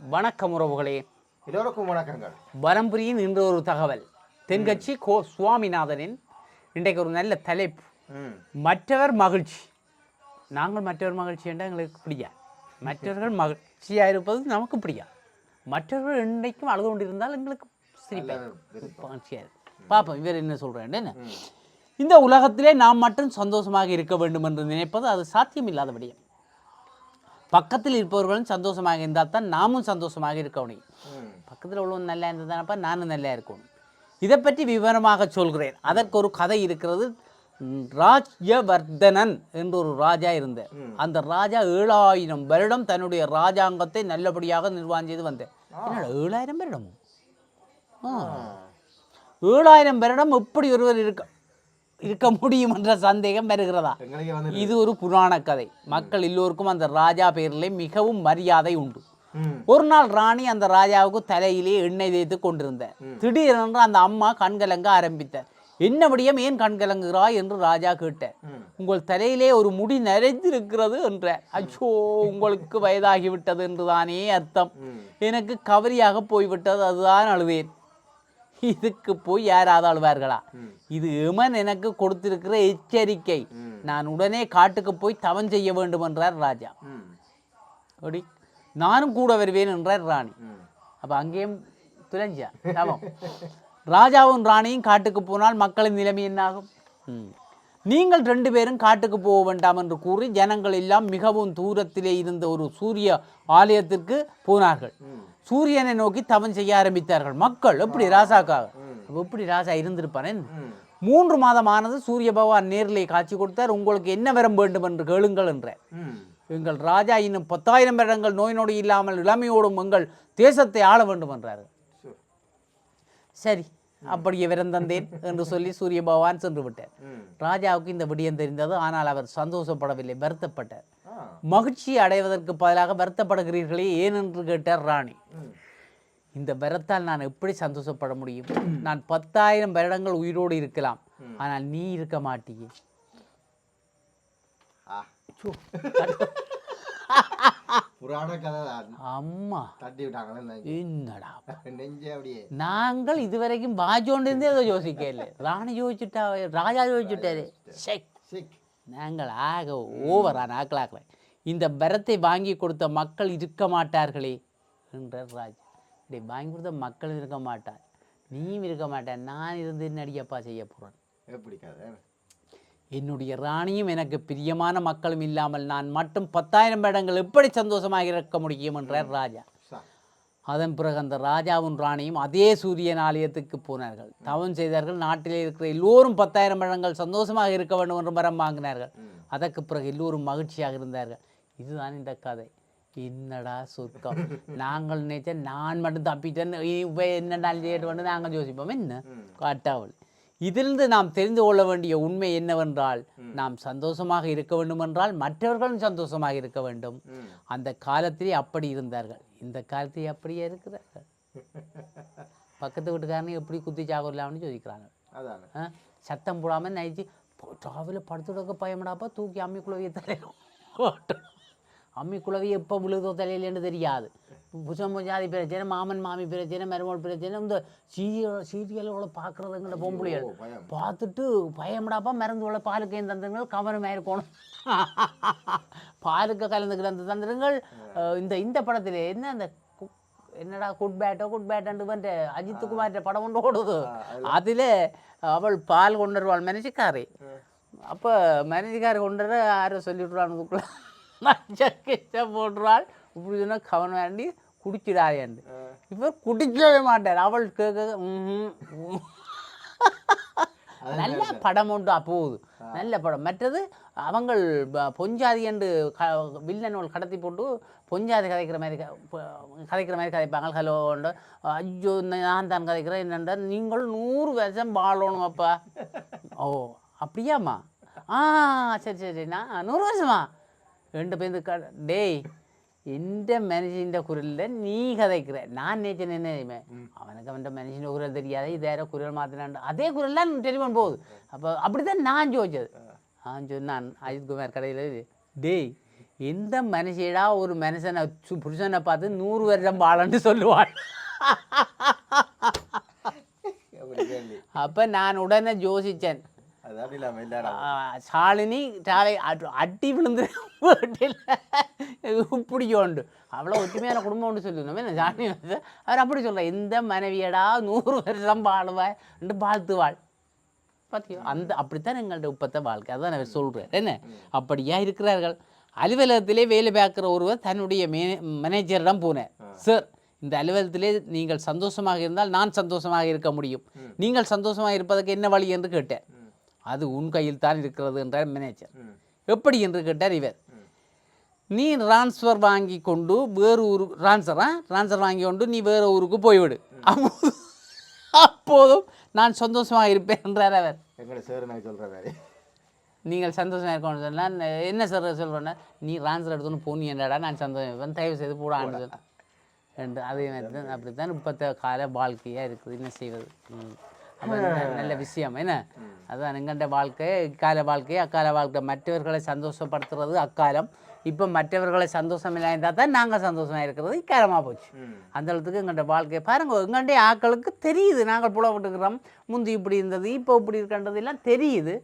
வணக்கம் உறவுகளே. எல்லோருக்கும் வணக்கங்கள். வரம்புரியின் இன்று ஒரு தகவல். தென்கட்சி கோ சுவாமிநாதனின் இன்றைக்கு ஒரு நல்ல தலைப்பு. மற்றவர் மகிழ்ச்சி. நாங்கள் மற்றவர் மகிழ்ச்சி என்றால் எங்களுக்கு பிடிக்காது மற்றவர்கள் மகிழ்ச்சியாக இருப்பது நமக்கு பிடிக்காது மற்றவர்கள் இன்றைக்கும் அழுது கொண்டிருந்தால் எங்களுக்கு சிரிப்பாக மகிழ்ச்சியாக பார்ப்போம் இவர் என்ன சொல்கிறேன் என்ன? இந்த உலகத்திலே நாம் மட்டும் சந்தோஷமாக இருக்க வேண்டும் என்று நினைப்பது அது சாத்தியமில்லாத விடயம். பக்கத்தில் இருப்பவர்களும் சந்தோஷமாக இருந்தால் தான் நாமும் சந்தோஷமாக இருக்க முடியும். ம். பக்கத்தில் உள்ளவன் நல்லா இருந்ததானப்பா? நானும் நல்லா இருக்கணும் இதை பற்றி விவரமாக சொல்கிறேன். அதற்கு ஒரு கதை இருக்கிறது. ராஜ்யவர்தனன் என்று ஒரு ராஜா இருந்தார். அந்த ராஜா ஏழாயிரம் வருடம் தன்னுடைய ராஜாங்கத்தை நல்லபடியாக நிர்வாகம் செய்து வந்தார். என்னடா ஏழாயிரம் வருடமும் ஆ. ஏழாயிரம் வருடம் எப்படி ஒருவர் இருக்க இருக்க முடியும் என்ற சந்தேகம் வருகிறதா? இது ஒரு புராண கதை. மக்கள் எல்லோருக்கும் அந்த ராஜா பேரிலே மிகவும் மரியாதை உண்டு. ஒரு நாள் ராணி அந்த ராஜாவுக்கு தலையிலே எண்ணெய் தேய்த்து கொண்டிருந்தார். திடீரென்று அந்த அம்மா கண்கலங்க ஆரம்பித்தார். என்ன விடியம் ஏன் கண்கலங்குகிறாய்? என்று ராஜா கேட்டார். உங்கள் தலையிலே ஒரு முடி நரைந்திருக்கிறது என்ற அச்சோ உங்களுக்கு வயதாகிவிட்டது என்றுதானே அர்த்தம். எனக்கு கவரியாக போய்விட்டது அதுதான் அழுவேன் இதுக்கு போய் யாராவது அழுவார்களா. இது எமன் எனக்கு கொடுத்திருக்கிற எச்சரிக்கை. நான் உடனே காட்டுக்கு போய் தவம் செய்ய வேண்டும் என்றார் ராஜா. அப்படி நானும் கூட வருவேன் என்றார் ராணி. அப்போ அங்கேயும் தவம். ராஜாவும் ராணியும் காட்டுக்கு போனால் மக்களின் நிலைமை என்னாகும். நீங்கள் ரெண்டு பேரும் காட்டுக்கு போக வேண்டாம் என்று கூறி ஜனங்கள் எல்லாம் மிகவும் தூரத்திலே இருந்த ஒரு சூரிய ஆலயத்திற்கு போனார்கள். சூரியனை நோக்கி தவம் செய்ய ஆரம்பித்தார்கள். மக்கள் எப்படி ராசாக்காக எப்படி ராஜா இருந்திருப்பானேன் ம் மூன்று மாதமானது சூரிய பகவான் நேரிலே காட்சி கொடுத்தார். உங்களுக்கு என்ன வரம் வேண்டும் என்று கேளுங்கள் என்றார். ம் எங்கள் ராஜா இன்னும் பத்தாயிரம் வருடங்கள் நோய் நொடி இல்லாமல் இளமையோடும் எங்கள் தேசத்தை ஆள வேண்டும் என்றார். சரி. அப்படியே விரம் தந்தேன் என்று சொல்லி சூரிய பகவான் சென்று விட்டார். ராஜாவுக்கு இந்த விடயம் தெரிந்தது. ஆனால் அவர் சந்தோஷப்படவில்லை வருத்தப்பட்டார். மகிழ்ச்சி அடைவதற்கு பதிலாக வருத்தப்படுகிறீர்களே ஏன் என்று கேட்டார் ராணி. இந்த வரத்தால் நான் எப்படி சந்தோஷப்பட முடியும்? நான் பத்தாயிரம் வருடங்கள் உயிரோடு இருக்கலாம். ஆனால் நீ இருக்க மாட்டியே. புராண கதை தான். அம்மா. தட்டி விட்டாங்களே என்னடா நெஞ்சே அப்படியே. நாங்கள் இதுவரைக்கும் பாஜோண்டிருந்தே அதை யோசிக்கல ராணி யோசிச்சுட்டா ராஜா யோசிச்சுட்டாரு. சே சிக் நாங்கள் ஆக ஓவரா நாக்கலாக்கல. இந்த பரத்தை வாங்கி கொடுத்த மக்கள் இருக்க மாட்டார்களே என்றார் ராஜா. இப்படி வாங்கி கொடுத்த மக்கள் இருக்க மாட்டார். நீயும் இருக்க மாட்டேன். நான் இருந்து நடிகப்பா செய்ய போகிறேன் எப்படி கதை என்னுடைய ராணியும் எனக்கு பிரியமான மக்களும் இல்லாமல் நான் மட்டும் பத்தாயிரம் வருடங்கள் எப்படி சந்தோஷமாக இருக்க முடியும் என்றார் ராஜா. அதன் பிறகு அந்த ராஜாவும் ராணியும் அதே சூரியன் ஆலயத்துக்கு போனார்கள். தவம் செய்தார்கள். நாட்டிலே இருக்கிற எல்லோரும் பத்தாயிரம் வருடங்கள் சந்தோஷமாக இருக்க வேண்டும் என்று மரம் வாங்கினார்கள். அதற்கு பிறகு எல்லோரும் மகிழ்ச்சியாக இருந்தார்கள். இதுதான் இந்த கதை. என்னடா சொர்க்கம். நாங்கள் நினைச்ச நான் மட்டும் தப்பிட்டேன் இப்போ என்னடா வந்து நாங்கள் யோசிப்போம். என்ன? காட்டாவல். இதிலிருந்து நாம் தெரிந்து கொள்ள வேண்டிய உண்மை என்னவென்றால் நாம் சந்தோஷமாக இருக்க வேண்டும் என்றால் மற்றவர்களும் சந்தோஷமாக இருக்க வேண்டும். அந்த காலத்திலே அப்படி இருந்தார்கள். இந்த காலத்திலே அப்படியே இருக்கிறார்கள். பக்கத்து வீட்டுக்காரனே எப்படி குத்தி சாகலாம்னு ஆ? சத்தம் போடாமல் நைச்சு டிராவலில் படுத்துடக்க பயமடாப்பா தூக்கி அம்மி குழவிய தலையில் போட்டோம் அம்மி குழவி எப்போ விழுதோ தலையிலேன்னு தெரியாது. புஷம் ஜாதி பிரச்சனை மாமன் மாமி பிரச்சனை மருமகள் பிரச்சனை இந்த சீரியல் சீரியலோட பார்க்குறதுங்கிற பொம்பளைகள். பார்த்துட்டு பயமடாப்பா மருந்துகளை பாலுக்கு ஏன் தந்திரங்கள்? கவனமாக இருக்கணும் பாலுக்கு கலந்துக்கிற அந்த தந்திரங்கள். இந்த இந்த படத்தில் என்ன அந்த என்னடா குட் பேட்டோ குட் பேட்டன்ட்டு வந்து அஜித் குமார்ட்ட படம் ஒன்று ஓடுது. அதில் அவள் பால் கொண்டு வருவாள் மனுஷக்காரி. அப்போ மனுஷக்காரி கொண்டு வர யாரும் சொல்லிவிட்றானுக்குள்ள கிச்ச போட்டுருவாள் இப்படி சொன்னால் கவனம் வேண்டி குடிச்சிடாதேண்டு இவர் குடிக்கவே மாட்டார். அவள் கேட்க. நல்ல படம் உண்டு அப்போது நல்ல படம். மற்றது அவங்கள் பொஞ்சாதி என்று க வில்லனோல் கடத்தி போட்டு பொஞ்சாதி கதைக்கிற மாதிரி கதைக்கிற மாதிரி கதைப்பாங்க. ஹலோ உண்டு. ஐயோ நான் தான் கதைக்கிறேன் என்னண்டா நீங்கள் நூறு வருஷம் வாழணும் அப்பா. ஓ அப்படியாம்மா? ஆ சரி சரி சரி. நான் நூறு வருஷமா? ரெண்டு பேருந்து க டேய் இந்த மனுஷன் குரலில் நீ கதைக்கிற. நான் நேச்சன் என்ன தெரியுமே? அவனுக்கு அவன் மனுஷன் குரல் தெரியாத இதேற குரல் மாத்தினான் அதே குரல்லாம் டெலிஃபோன் போகுது. அப்போ அப்படி தான் நான் ஜோதிச்சது. நான் சொன்னான் அஜித் குமார் கடையில் டேய் எந்த மனுஷியடா ஒரு மனுஷனை புருஷனை பார்த்து நூறு வருஷம் வாழன்னு சொல்லுவாள் அப்போ நான் உடனே ஷாலை அட்- அட்டி விழுந்து வீட்டில் இப்படியோண்டு. அவ்வளோ ஒற்றுமையான குடும்பம்னு சொல்லுவோம் என்ன ஷாலினி வந்து அவர் அப்படி சொல்ற எந்த மனைவியடா நூறு வருஷம் வாழுவாய் என்று வாழ்த்துவாள். பார்த்தியோ அந்த அப்படித்தான் எங்கள்ட்ட உப்பத்த வாழ்க்கை. அதான் அவர் சொல்கிறேன் என்ன? அப்படியா இருக்கிறார்கள். அலுவலகத்திலே வேலை பார்க்குற ஒருவர் தன்னுடைய மே மேனேஜரிடம் போனேன் சார் இந்த அலுவலகத்திலே நீங்கள் சந்தோஷமாக இருந்தால் நான் சந்தோஷமாக இருக்க முடியும். நீங்கள் சந்தோஷமாக இருப்பதற்கு என்ன வழி? என்று கேட்டேன் அது உன் கையில் தான் இருக்கிறது என்றார் மேனேஜர். எப்படி என்று கேட்டார் இவர். நீ ட்ரான்ஸ்ஃபர் வாங்கி கொண்டு வேறு ஊரு ட்ரான்ஸ்ஃபரா ட்ரான்ஸ்ஃபர் வாங்கி கொண்டு நீ வேறு ஊருக்கு போய்விடு. அப்போது அப்போதும் நான் சந்தோஷமாக இருப்பேன் என்றார் அவர். நீங்கள் சந்தோஷமாக இருக்கணும்னு சொன்னால் என்ன சார் சொல்கிறேன்னா நீ ட்ரான்ஸ்ஃபர் எடுத்துன்னு போனியண்டாடா நான் சந்தோஷம் இருப்பேன்? தயவு செய்து போடான்னு சொன்னேன் என்று அதே மாதிரி தான் அப்படி தான் இப்பத்த கால வாழ்க்கையாக இருக்குது. என்ன செய்வது? நல்ல விஷயம். என்ன? அதான் எங்கண்ட வாழ்க்கை இக்கால வாழ்க்கை அக்கால வாழ்க்கை. மற்றவர்களை சந்தோஷப்படுத்துறது அக்காலம். இப்போ மற்றவர்களை சந்தோஷம் இல்லாமல் தான் நாங்கள் சந்தோஷமாக இருக்கிறது. இக்காலமாக போச்சு. அந்த அளவுக்கு எங்கள்ட வாழ்க்கை. பாருங்க எங்கண்டே ஆக்களுக்கு தெரியுது. நாங்கள் புலப்பட்டுக்கிறோம் முந்தி இப்படி இருந்தது இப்போ இப்படி இருக்கின்றது எல்லாம் தெரியுது.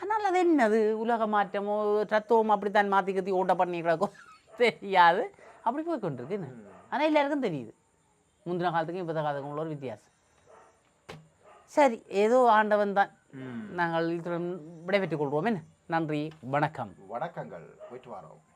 ஆனால் அது என்னது? உலக மாற்றமோ தத்துவம் அப்படித்தான் மாற்றி கத்தி ஓட்ட பண்ணி கிடக்கும். தெரியாது. அப்படி போய் கொண்டிருக்கு ஆனால் எல்லாருக்கும் தெரியுது. முந்தின காலத்துக்கும் இப்போ காலத்துக்கும் உள்ள ஒரு வித்தியாசம். சரி ஏதோ ஆண்டவன் தான். நாங்கள் இத்துடன் விடைபெற்றுக் கொள்வோம். என்ன? நன்றி வணக்கம். வணக்கங்கள். போயிட்டு வரோம்.